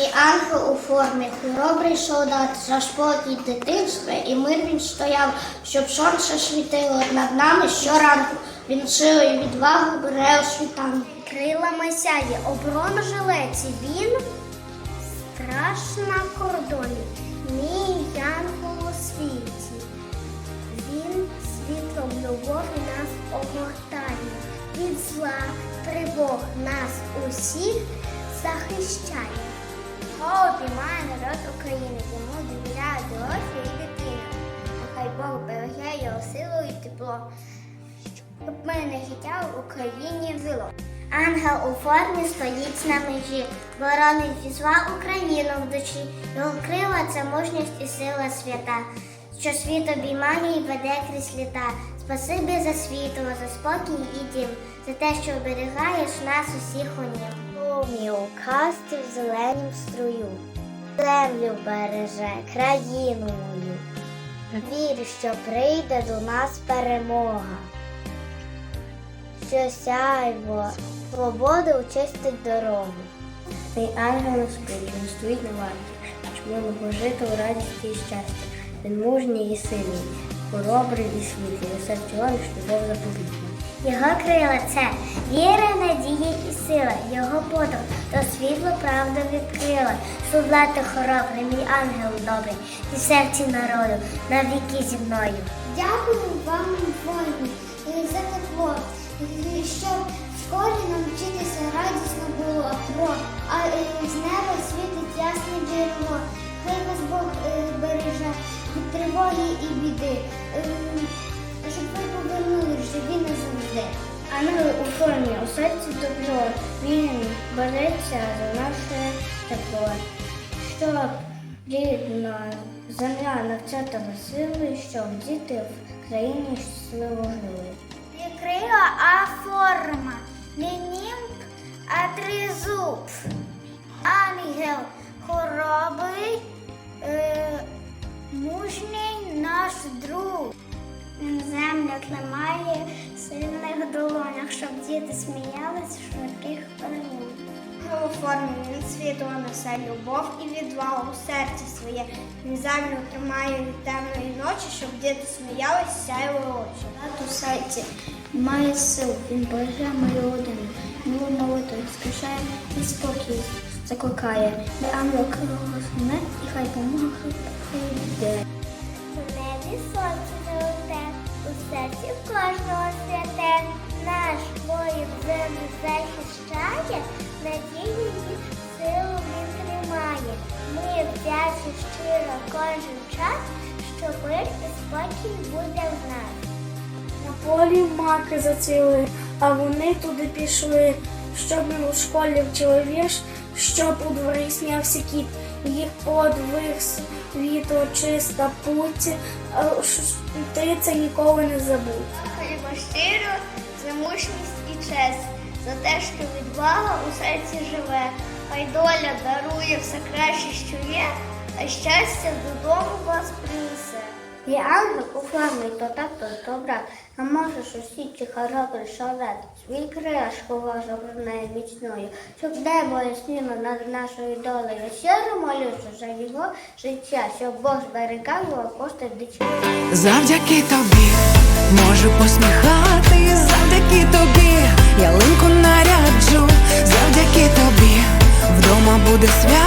Мій ангел у формі, хоробрий солдат, за спокій дитинства і мир він стояв, щоб сонце світило над нами щоранку. Він силу і відвагу бере у світанку. Крилами сяє оборона жилеці, він страж на кордоні, мій янгол у світі. Він світлом любові нас огортає, від зла тривог нас усіх захищає. Його обіймає народ України, йому довіряє дорослі і дитина. Нехай Бог береже його силу і тепло, щоб мирне життя в Україні жило. Ангел у формі стоїть на межі, боронить від зла Україну в душі. Його крила це мужність і сила свята, що світ обіймає і веде крізь літа. Спасибі за світло, за спокій і дім, за те, що оберігаєш нас усіх у нім. Умі у касті в зеленім струю, землю береже, країну мою. Вірю, що прийде до нас перемога що сяйво свободи очистить дорогу. Цей ангел спить, він стоїть на варті, щоб ми могли жити у радісті і щасті. Він мужній і сильний, хоробрий і світлий, у серці лиш любов заповітна. Його крила це віра, надія і сила, його подруг то світло правда відкрила. Солдати хоробрий, мій ангел добрий, і серці народу навіки зі мною. Дякую вам, воїни, за тепло, щоб в школі нам вчитися радісно було, про, а е, з неба світить ясне джерело. Хай вас Бог е, береже від тривоги і біди, е, щоб ви повернули живі назавжди. Ангел у формі, у серці добро, він бореться за наше тепло, щоб рідна земля навчатила сили, щоб діти в країні щасливо жили. Не крила, а форма, не німб, а тризуб. Ангел хоробрий, сміялись в швидких перемог. У формі він світло несе любов і відвагу у серці своє. Він землю тримає від темної ночі, щоб діти сміялись, сяйво очі. Тат у серці має сил, він береже мою родину. Милу молитву скачає і спокій закликає. Де ангел кривого сне, і хай помога прийде. У небі сонце золоте, у серці в щиро кожен час, що мир і спокій буде в нас. На полі маки зацвіли, а вони туди пішли, щоб ми у школі вчили вірш, щоб у дворі снявся кіт, їх подвиг світло, чиста путь, а ти це ніколи не забудь. Хліба щиро за мужність і честь, за те, що відвага у серці живе, хай доля дарує все краще, що є, а щастя додому вас принесе. Є ангел у формі, то так, то, брат, а можеш усі чи хоробрий солдат, свій крила сховав забраною міцною, щоб небо ясніло над нашою долею. Щиро молюся за його життя, щоб Бог зберігав його кошти дитя. Завдяки тобі можу посміхати, завдяки тобі ялинку наряджу, завдяки тобі вдома буде свято,